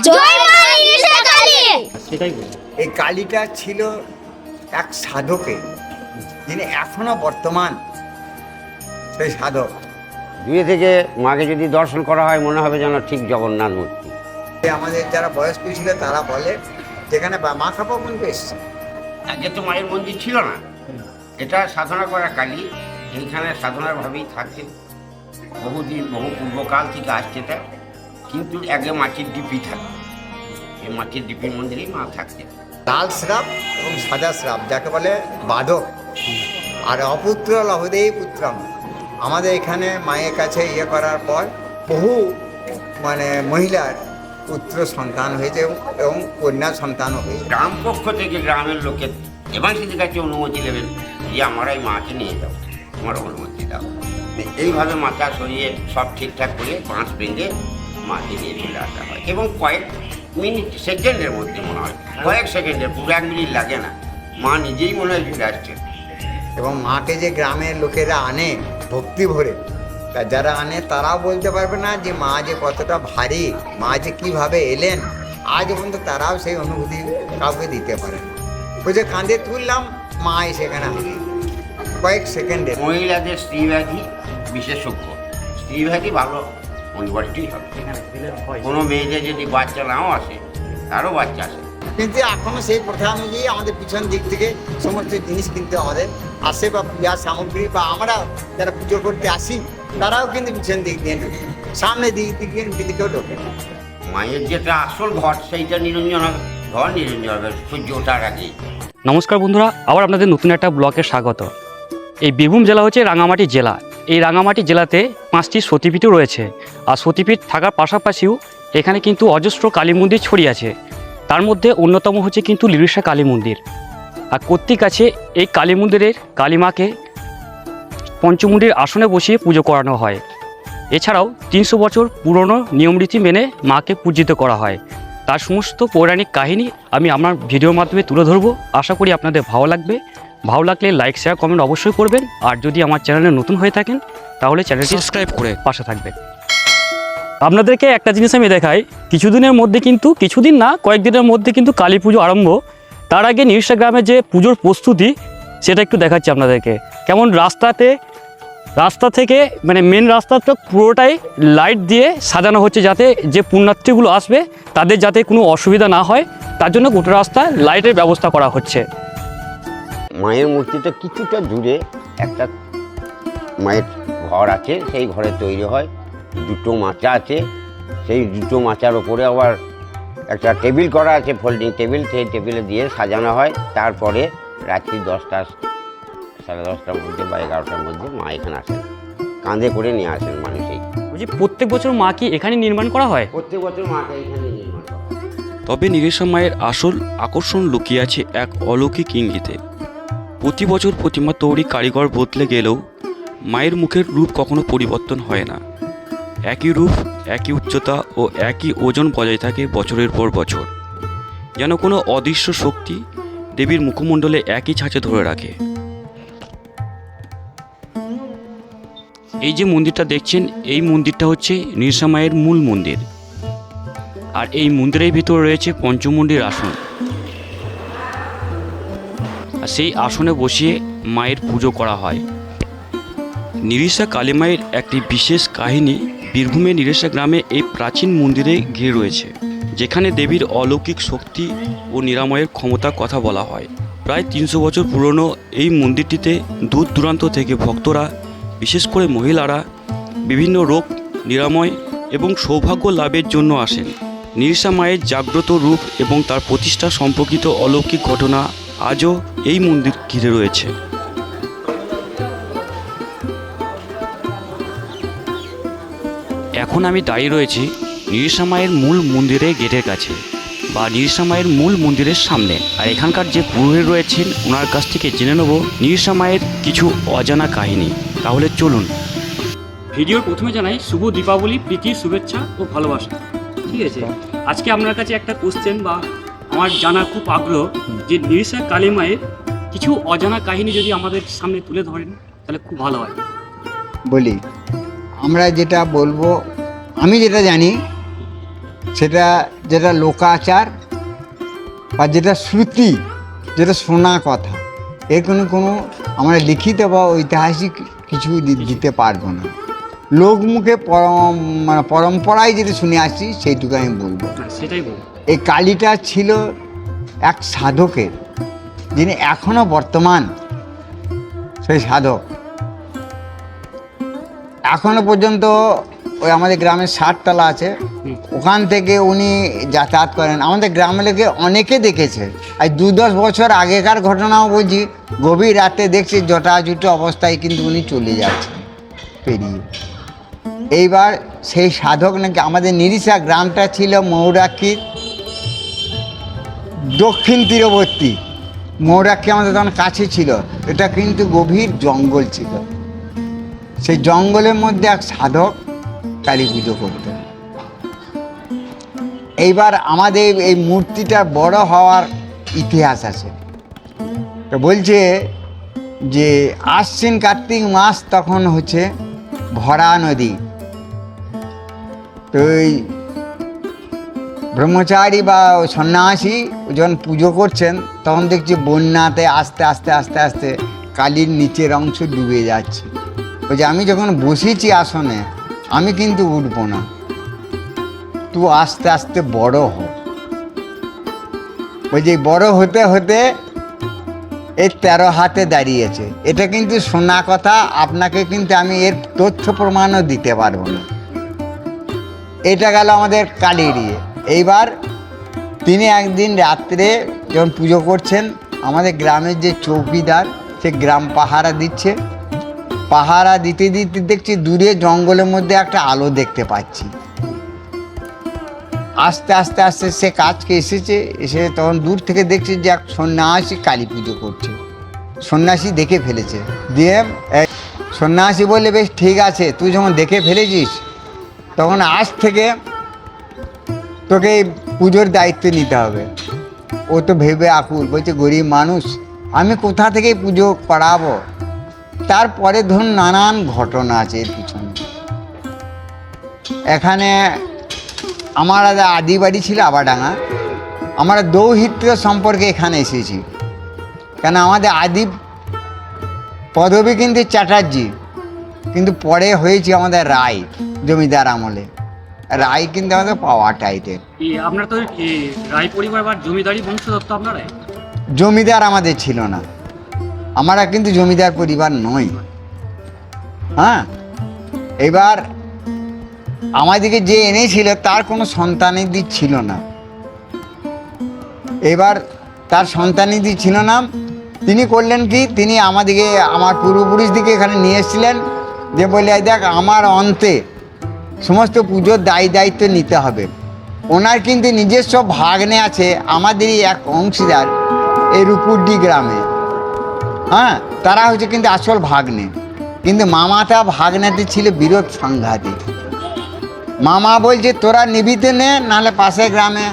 জয় মা নিশা কালী। সেটাই বলি। এই কালীটা ছিল এক সাধকে যিনি এখনও বর্তমান সেই সাধক। দূরে থেকে মাকে যদি দর্শন করা হয় মনে হবে যেন ঠিক জগন্নাথ মূর্তি। আমাদের যারা বয়স্ক ছিল তারা বলে যেখানে বা- মা খাপা পর্যন্ত এসছে। আগে তো মায়ের মন্দির ছিল না। এটা সাধনা করা কালী এইখানে সাধনার ভাবেই থাকতেন বহুদিন বহু পূর্বকাল থেকে আসছে এটা। কিন্তু আগে মাটির ডিপি থাকতো। এই মাটির ডিপির মন্দিরেই মা থাকতেন। লাল শ্রাপ এবং সাদা শ্রাপ যাকে বলে বাদক আর অপুত্র লহদেই পুত্রম। আমাদের এখানে মায়ের কাছে ইয়ে করার পর বহু মানে মহিলার পুত্র সন্তান হয়েছে এবং- এবং কন্যা সন্তানও হয়েছে। গ্রাম পক্ষ থেকে গ্রামের লোকের এবং সেদের কাছে অনুমতি নেবেন যে আমরা এই মাকে নিয়ে যাব তোমার অনুমতি দাও। এইভাবে মাথা সরিয়ে সব ঠিকঠাক করে পাঁচ বেঁধে মাকে নিয়ে চলে আসা হয়। এবং কয়েক মিনিট সেকেন্ডের মধ্যে মনে হয় কয়েক সেকেন্ডের পুরো এক মিনিট লাগে না। মা নিজেই মনে হয় চলে আসছে। এবং মাকে যে গ্রামের লোকেরা আনে ভক্তি ভরে তা যারা আনে তারাও বলতে পারবে না যে মা যে কতটা ভারী মা যে কীভাবে এলেন আজ পর্যন্ত তারাও সেই অনুভূতি কাউকে দিতে পারে না। ওই যে কাঁধে তুললাম মা সেখানে। কয়েক সেকেন্ডে মহিলাদের স্ত্রীব্যাধি বিশেষজ্ঞ। স্ত্রীব্যাধি ভালো অনিবার্যই হবে। কোনো মেয়েদের যদি বাচ্চা নাও আসে তারও বাচ্চা আসে। কিন্তু এখনও সেই প্রথা অনুযায়ী আমাদের পিছন দিক থেকে সমস্ত জিনিস কিন্তু আমাদের আসে বা পূজার সামগ্রী বা আমরা যারা পুজো করতে আসি তারাও কিন্তু পিছন দিক দিয়ে ঢোকে। সামনে দিক দিকে দিকেও ঢোকে মায়ের যেটা আসল ঘর সেইটা নিরঞ্জন হবে। ঘর নিরঞ্জন হবে সূর্য ওঠার আগেই। নমস্কার বন্ধুরা আবার আপনাদের নতুন একটা ব্লকে স্বাগত। এই বীরভূম জেলা হচ্ছে রাঙামাটি জেলা। এই রাঙামাটি জেলাতে পাঁচটি সতীপীঠও রয়েছে। আর সতীপীঠ থাকার পাশাপাশিও এখানে কিন্তু অজস্র কালী মন্দির ছড়িয়ে আছে। তার মধ্যে অন্যতম হচ্ছে কিন্তু লিরিসা কালী মন্দির। আর কর্তৃক আছে এই কালী মন্দিরের কালীমাকে পঞ্চমুণ্ডির আসনে বসিয়ে পুজো করানো হয়। এছাড়াও তিনশো বছর পুরনো নিয়মরীতি মেনে মাকে পূজিত করা হয়। তার সমস্ত পৌরাণিক কাহিনী আমি আমার ভিডিওর মাধ্যমে তুলে ধরবো। আশা করি আপনাদের ভালো লাগবে। ভালো লাগলে লাইক শেয়ার কমেন্ট অবশ্যই করবেন। আর যদি আমার চ্যানেলে নতুন হয়ে থাকেন তাহলে চ্যানেলটি সাবস্ক্রাইব করে। পাশে থাকবেন। আপনাদেরকে একটা জিনিস আমি দেখাই। কিছুদিনের মধ্যে কিন্তু কিছুদিন না কয়েকদিনের মধ্যে কিন্তু কালী পুজো আরম্ভ। তার আগে গ্রামের যে পুজোর প্রস্তুতি সেটা একটু দেখাচ্ছি আপনাদেরকে। কেমন রাস্তাতে রাস্তা থেকে মানে মেন রাস্তাটা পুরোটাই লাইট দিয়ে সাজানো হচ্ছে যাতে যে পুণ্যার্থীগুলো আসবে তাদের যাতে কোনো অসুবিধা না হয় তার জন্য গোটা রাস্তায় লাইটের ব্যবস্থা করা হচ্ছে। মায়ের মূর্তিটা কিছুটা দূরে একটা মায়ের ঘর আছে সেই ঘরে তৈরি হয়। দুটো মাচা আছে সেই দুটো মাচার ওপরে আবার একটা টেবিল করা আছে ফোল্ডিং টেবিল সেই টেবিলে দিয়ে সাজানো হয়। তারপরে রাত্রি দশটা সাড়ে দশটার মধ্যে বা এগারোটার মধ্যে মা এখানে আসেন। কাঁধে করে নিয়ে আসেন মানুষই। বলছি প্রত্যেক বছর মা কি এখানে নির্মাণ করা হয়? প্রত্যেক বছর মাটা এখানে নির্মাণ করা হয়। তবে নিরেশা মায়ের আসল আকর্ষণ লুকিয়ে আছে এক অলৌকিক ইঙ্গিতে। প্রতি বছর প্রতিমা তৈরি কারিগর বদলে গেলেও মায়ের মুখের রূপ কখনো পরিবর্তন হয় না। একই রূপ, একই উচ্চতা ও একই ওজন বজায় থাকে বছরের পর বছর। যেন কোনো অদৃশ্য শক্তি দেবীর মুখমণ্ডলে একই ছাঁচে ধরে রাখে। এই যে মন্দিরটা দেখছেন, এই মন্দিরটা হচ্ছে নিরসা মায়ের মূল মন্দির। আর এই মন্দিরের ভিতর রয়েছে পঞ্চমুণ্ডির আসন। সেই আসনে বসিয়ে মায়ের পুজো করা হয়। নিরিশা কালীমায়ের একটি বিশেষ কাহিনী বীরভূমে নিরেশা গ্রামে এই প্রাচীন মন্দিরে ঘিরে রয়েছে, যেখানে দেবীর অলৌকিক শক্তি ও নিরাময়ের ক্ষমতার কথা বলা হয়। প্রায় তিনশো বছর পুরনো এই মন্দিরটিতে দূর দূরান্ত থেকে ভক্তরা, বিশেষ করে মহিলারা, বিভিন্ন রোগ, নিরাময় এবং সৌভাগ্য লাভের জন্য আসেন। নিরিশা মায়ের জাগ্রত রূপ এবং তার প্রতিষ্ঠা সম্পর্কিত অলৌকিক ঘটনা আজও এই মন্দির ঘিরে রয়েছে। এখন আমি দাঁড়িয়ে রয়েছি নিরিশা মায়ের মূল মন্দিরের গেটের কাছে বা নিরিশা মায়ের মূল মন্দিরের সামনে। আর এখানকার যে পুরোহিত রয়েছেন ওনার কাছ থেকে জেনে নেব নিরিশা মায়ের কিছু অজানা কাহিনী। তাহলে চলুন। ভিডিওর প্রথমে জানাই, শুভ দীপাবলি, প্রীতি, শুভেচ্ছা ও ভালোবাসা। ঠিক আছে? আজকে আপনার কাছে একটা কোশ্চেন বা আমার জানা খুব আগ্রহ যে নিরিশা কালী মায়ের কিছু অজানা কাহিনী যদি আমাদের সামনে তুলে ধরেন, তাহলে খুব ভালো হয়। বলি, আমরা যেটা বলব, আমি যেটা জানি, সেটা যেটা লোকাচার বা যেটা শ্রুতি, যেটা শোনা কথা, এর কোনো কোনো আমরা লিখিত বা ঐতিহাসিক কিছু দিতে পারব না। লোকমুখে মানে পরম্পরায় যেটা শুনে আসছি সেইটুকু আমি বলব। সেটাই বলুন এই কালীটা ছিল এক সাধকের যিনি এখনও বর্তমান সেই সাধক। এখনও পর্যন্ত ওই আমাদের গ্রামের ষাটতলা আছে। ওখান থেকে উনি যাতায়াত করেন। আমাদের গ্রামে লোকে অনেকে দেখেছে। আর দু দশ বছর আগেকার ঘটনাও বলছি গভীর রাতে দেখছি জটাজুটো অবস্থায় কিন্তু উনি চলে যাচ্ছেন। পেরিয়ে। এইবার সেই সাধক নাকি আমাদের নিরিশা গ্রামটা ছিল মৌরাক্ষীর দক্ষিণ তীরবর্তী। মৌরাক্ষী আমাদের তখন কাছে ছিল। এটা কিন্তু গভীর জঙ্গল ছিল। সেই জঙ্গলের মধ্যে এক সাধক কালী পুজো করতেন এইবার আমাদের এই মূর্তিটা বড় হওয়ার ইতিহাস আছে। তো বলছে যে আশ্বিন কার্তিক মাস তখন হচ্ছে ভরা নদী। তো ওই ব্রহ্মচারী বা সন্ন্যাসী যখন পুজো করছেন, তখন দেখছি বন্যাতে আস্তে আস্তে আস্তে আস্তে কালির নিচের অংশ ডুবে যাচ্ছে। বলছে আমি যখন বসেছি আসনে, আমি কিন্তু উঠবো না। তুই আস্তে আস্তে বড় হ। বলছে এই বড় হতে হতে এই তেরো হাতে দাঁড়িয়েছে। এটা কিন্তু শোনা কথা, আপনাকে কিন্তু আমি এর তথ্য প্রমাণও দিতে পারব না। এটা গেল আমাদের কালীর ইয়ে এইবার তিনি একদিন রাত্রে যখন পুজো করছেন, আমাদের গ্রামের যে চৌকিদার, সে গ্রাম পাহারা দিচ্ছে। পাহারা দিতে দিতে দেখছি দূরে জঙ্গলের মধ্যে একটা আলো দেখতে পাচ্ছি। আস্তে আস্তে আস্তে সে কাজকে এসেছে, এসে তখন দূর থেকে দেখছি যে এক সন্ন্যাসী কালী পুজো করছে। সন্ন্যাসী দেখে ফেলেছে। দিয়ে সন্ন্যাসী বললে, বেশ ঠিক আছে, তুই যখন দেখে ফেলেছিস তখন আজ থেকে তোকে এই পুজোর দায়িত্ব নিতে হবে। ও তো ভেবে আকুল, বলছে, গরিব মানুষ, আমি কোথা থেকে পুজো করাবো? তারপরে ধরুন নানান ঘটনা আছে এর পিছনে। এখানে আমার আদা বাড়ি ছিল আবাডাঙ্গা। আমরা দৌহিত্র সম্পর্কে এখানে এসেছি। কেন আমাদের আদি পদবী কিন্তু চ্যাটার্জি। কিন্তু পরে হয়েছে আমাদের রায় জমিদার আমলে। রায় কিন্তু আমাদের পাওয়া টাইটেল। আপনার তো রায় পরিবার বা জমিদারি বংশধর তো আপনারাই? জমিদার আমাদের ছিল না। আমরা কিন্তু জমিদার পরিবার নই। হ্যাঁ? এবার আমাদেরকে যে এনেছিল তার কোনো সন্তানেদি ছিল না। এবার তার সন্তানেদি ছিল না। তিনি করলেন কি তিনি আমাদেরকে আমার পূর্বপুরুষ দিকে এখানে নিয়ে এসেছিলেন। যে বলে, "এই দেখ, আমার অন্তে সমস্ত পুজোর দায়ী দায়িত্ব নিতে হবে। ওনার কিন্তু নিজস্ব ভাগ্নে আছে, আমাদেরই এক অংশীদার এই রূপুড্ডি গ্রামে। হ্যাঁ তারা হচ্ছে কিন্তু আসল ভাগ্নে। কিন্তু মামাটা ভাগ্নাতে ছিল বিরোধ সাংঘাতিক। মামা বলছে, তোরা নিবিতে নে, নাহলে পাশের গ্রামে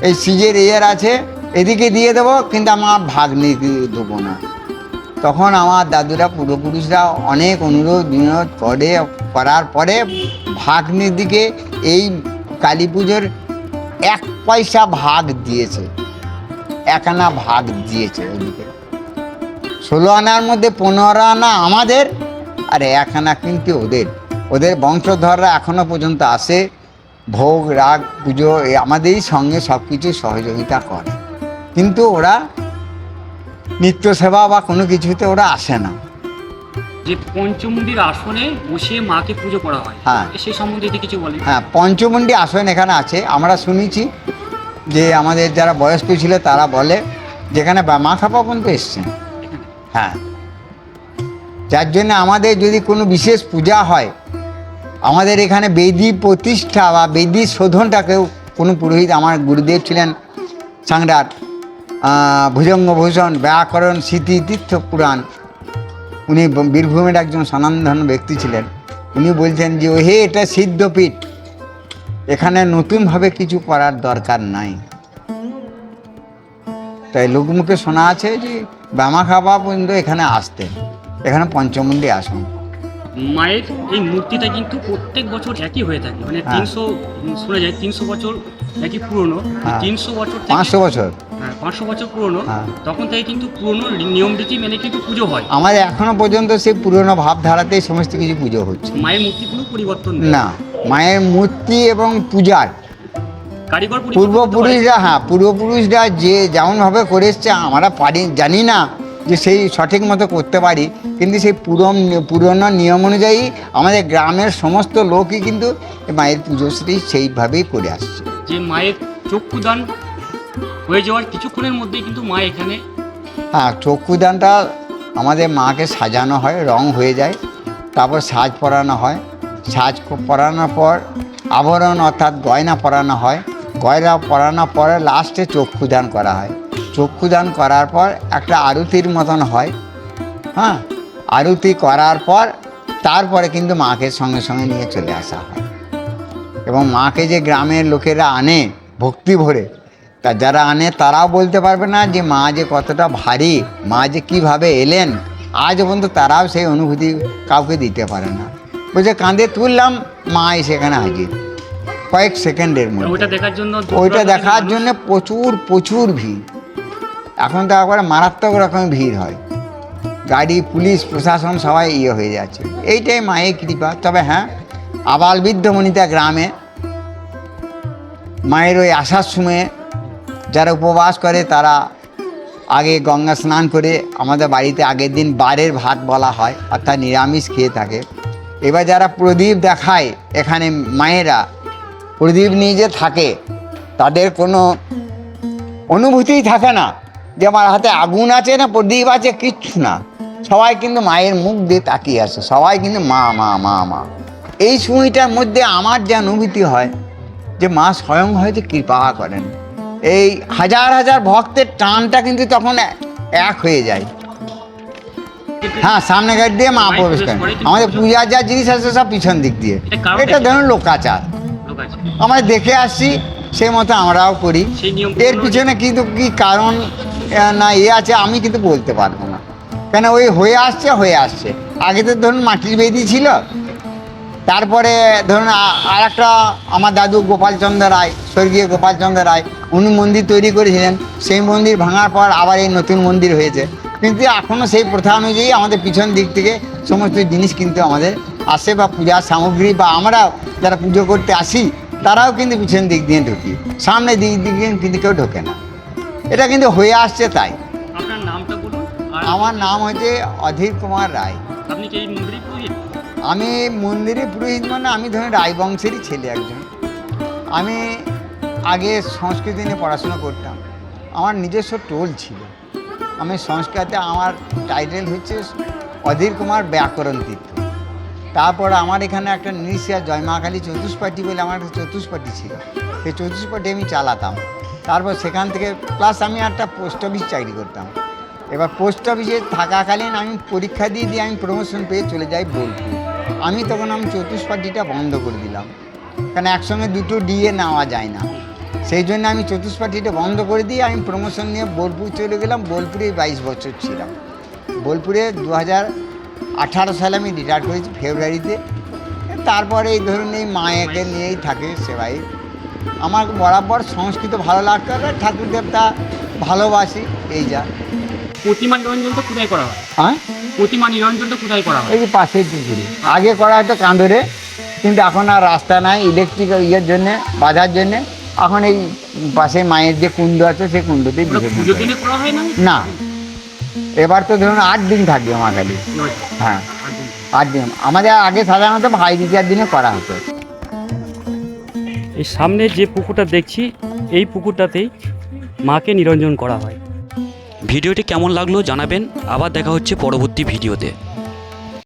এই সিজের ইয়ের আছে, এদিকে দিয়ে দেবো, কিন্তু আমার ভাগ্নে দেবো না। তখন আমার দাদুরা পূর্বপুরুষরা অনেক অনুরোধ, বিনোদ করে, করার পরে ভাগ্নের দিকে এই কালী পুজোর এক পয়সা ভাগ দিয়েছে এক আনা ভাগ দিয়েছে ওদিকে। ষোলো আনার মধ্যে পনেরো আনা আমাদের, আর এক আনা কিন্তু ওদের। ওদের বংশধররা এখনও পর্যন্ত আসে, ভোগ, রাগ, পুজো আমাদেরই সঙ্গে সব কিছু সহযোগিতা করে। কিন্তু ওরা নিত্য সেবা বা কোনো কিছুতে ওরা আসে না। যে পঞ্চমুন্ডির আসনে বসিয়ে মাকে পুজো করা হয় হ্যাঁ। সেই সম্বন্ধে যদি কিছু বলেন। হ্যাঁ পঞ্চমুণ্ডি আসন এখানে আছে আমরা শুনেছি যে আমাদের যারা বয়স্ক ছিল তারা বলে যেখানে মা খাপা পর্যন্ত এসছেন হ্যাঁ। যার জন্য আমাদের যদি কোনো বিশেষ পূজা হয় আমাদের এখানে বেদি প্রতিষ্ঠা বা বেদি শোধনটাকেও কোনো পুরোহিত আমার গুরুদেব ছিলেন সাংরাট ভুজঙ্গভূষণ, ব্যাকরণ, স্মৃতি, তীর্থ পুরাণ। উনি বীরভূমের একজন স্বনামধন্য ব্যক্তি ছিলেন। উনি বলছেন যে হে এটা সিদ্ধপীঠ। এখানে নতুনভাবে কিছু করার দরকার নাই। তাই লোকমুখে শোনা আছে যে বামা খাওয়া পর্যন্ত এখানে আসতেন। এখানে পঞ্চমুন্ডি আসন। মায়ের এই মূর্তিটা কিন্তু প্রত্যেক বছর একই হয়ে থাকে মানে হ্যাঁ। তিনশো শোনা যায় তিনশো বছর একই পুরনো হ্যাঁ। তিনশো বছর পাঁচশো বছর হ্যাঁ পাঁচশো বছর পুরনো। তখন থেকে কিন্তু পুরনো নিয়ম রীতি মেনে কিন্তু পুজো হয় আমাদের এখনও পর্যন্ত সেই পুরনো ভাবধারাতেই সমস্ত কিছু পুজো হচ্ছে মায়ের মূর্তি কোনো পরিবর্তন না মায়ের মূর্তি এবং পূজার কারিগর। পূর্বপুরুষরা হ্যাঁ পূর্বপুরুষরা যে যেমনভাবে করে এসছে আমরা পারি জানি না যে সেই সঠিক মতো করতে পারি কিন্তু সেই পুরম পুরনো নিয়ম অনুযায়ী আমাদের গ্রামের সমস্ত লোকই কিন্তু মায়ের পুজোশ্রী সেইভাবেই করে আসছে। যে মায়ের চক্ষুদান হয়ে যাওয়ার কিছুক্ষণের মধ্যেই কিন্তু মা এখানে হ্যাঁ চক্ষুদানটা আমাদের মাকে সাজানো হয় রং হয়ে যায় তারপর সাজ পরানো হয়। সাজ পরানোর পর আবরণ অর্থাৎ গয়না পরানো হয়। গয়না পরানোর পরে লাস্টে চক্ষুদান করা হয়। চক্ষুদান করার পর একটা আরতির মতন হয়। হ্যাঁ আরতি করার পর তারপরে কিন্তু মাকে সঙ্গে সঙ্গে নিয়ে চলে আসা হয়। এবং মাকে যে গ্রামের লোকেরা আনে ভক্তি ভরে তা যারা আনে তারাও বলতে পারবে না যে মা যে কতটা ভারী মা যে কীভাবে এলেন আজ পর্যন্ত তারাও সেই অনুভূতি কাউকে দিতে পারে না। বলছে কাঁধে তুললাম মা সেখানে হাজির। কয়েক সেকেন্ডের মধ্যে। ওইটা দেখার জন্য প্রচুর প্রচুর ভিড়। এখন তো একবারে মারাত্মক রকম ভিড় হয়। গাড়ি, পুলিশ, প্রশাসন সবাই ইয়ে হয়ে যাচ্ছে। এইটাই মায়ের কৃপা। তবে হ্যাঁ আবাল বৃদ্ধমণিতা গ্রামে মায়ের ওই আসার সময়ে যারা উপবাস করে তারা আগে গঙ্গা স্নান করে আমাদের বাড়িতে আগের দিন বারের ভাত বলা হয়, অর্থাৎ নিরামিষ খেয়ে থাকে। এবার যারা প্রদীপ দেখায় এখানে মায়েরা, প্রদীপ নিয়ে যে থাকে, তাদের কোনো অনুভূতিই থাকে না। যে আমার হাতে আগুন আছে না প্রদীপ আছে কিচ্ছু না। সবাই কিন্তু মায়ের মুখ দিয়ে তাকিয়ে আসে সবাই কিন্তু মা মা মা মা। এই সময়টার মধ্যে আমার যে অনুভূতি হয় যে মা স্বয়ং হয়তো কৃপা করেন। এই হাজার হাজার ভক্তের টানটা কিন্তু তখন এক হয়ে যায়। হ্যাঁ সামনে গাড়ি দিয়ে মা প্রবেশ করেন। আমাদের পূজার যা জিনিস আছে সব পিছন দিক দিয়ে। এটা? ধরুন লোকাচার। আমরা দেখে আসছি সেই মতো আমরাও করি। এর পিছনে কিন্তু কি কারণ না, এ আছে, আমি কিন্তু বলতে পারব না। কেন, ওই হয়ে আসছে হয়ে আসছে। আগে তো ধরুন মাটির বেদি ছিল, তারপরে ধরুন আর একটা আমার দাদু গোপালচন্দ্র রায়, স্বর্গীয় গোপালচন্দ্র রায়, উনি মন্দির তৈরি করেছিলেন। সেই মন্দির ভাঙার পর আবার এই নতুন মন্দির হয়েছে। কিন্তু এখনও সেই প্রথা অনুযায়ী আমাদের পিছন দিক থেকে সমস্ত জিনিস কিন্তু আমাদের আসে বা পূজার সামগ্রী বা আমরাও যারা পুজো করতে আসি, তারাও কিন্তু পিছন দিক দিয়ে ঢুকি। সামনে দিক দিয়ে কিন্তু কেউ ঢোকে না। এটা কিন্তু হয়ে আসছে তাই। আপনার নামটা বলুন আমার নাম হচ্ছে অধীর কুমার রায়। আপনি কি মন্দিরে পুরোহিত? আমি মন্দিরে পুরোহিত মানে আমি ধরুন রায়বংশেরই ছেলে একজন। আমি আগে সংস্কৃতি নিয়ে পড়াশোনা করতাম। আমার নিজস্ব টোল ছিল। আমি সংস্কৃতে আমার টাইটেল হচ্ছে অধীর কুমার ব্যাকরণ তীর্থ। তারপর আমার এখানে একটা নিশিয়া জয়মাকালী চতুষ্পাঠী বলে আমার একটা চতুষ্পাঠী ছিল। সেই চতুষ্পাঠী আমি চালাতাম। তারপর সেখান থেকে প্লাস আমি একটা পোস্ট অফিস চাকরি করতাম। এবার পোস্ট অফিসে থাকাকালীন আমি পরীক্ষা দিয়ে দিয়ে আমি প্রমোশন পেয়ে চলে যাই বোলপুর। আমি তখন আমি চতুষ্পাঠীটা বন্ধ করে দিলাম। কারণ একসঙ্গে দুটো ডিএ নেওয়া যায় না। সেই জন্য আমি চতুষ্পাঠীটা বন্ধ করে দিয়ে আমি প্রমোশন নিয়ে বোলপুর চলে গেলাম। বোলপুরে বাইশ বছর ছিলাম। বোলপুরে দু হাজার আঠারো সালে আমি রিটায়ার করেছি ফেব্রুয়ারিতে। তারপরে এই ধরুন এই মায়েকে নিয়েই থাকে সেবাই আমার বরাবর সংস্কৃত ভালো লাগতে ঠাকুর দেবতা ভালোবাসি এই যা। প্রতিমা নিরঞ্জনটা কোথায় করা হয়? হ্যাঁ? প্রতিমা নিরঞ্জনটা কোথায় করা হয়? এই যে পাশের পুকুরে। আগে করা হতো কাঁদরে কিন্তু এখন আর রাস্তা নাই ইলেকট্রিক ইয়ের জন্যে বাধার জন্যে। এখন এই পাশে মায়ের যে কুণ্ড আছে সেই কুণ্ডতেই হয়। না? এবার তো ধরুন আট দিন থাকবে মা কালী হ্যাঁ। আট দিন। আমাদের আগে সাধারণত ভাই দ্বিতীয়ার দিনে করা হতো। এই সামনে যে পুকুরটা দেখছি, এই পুকুরটাতেই মাকে নিরঞ্জন করা হয়। ভিডিওটি কেমন লাগল জানাবেন। আবার দেখা হচ্ছে পরবর্তী ভিডিওতে।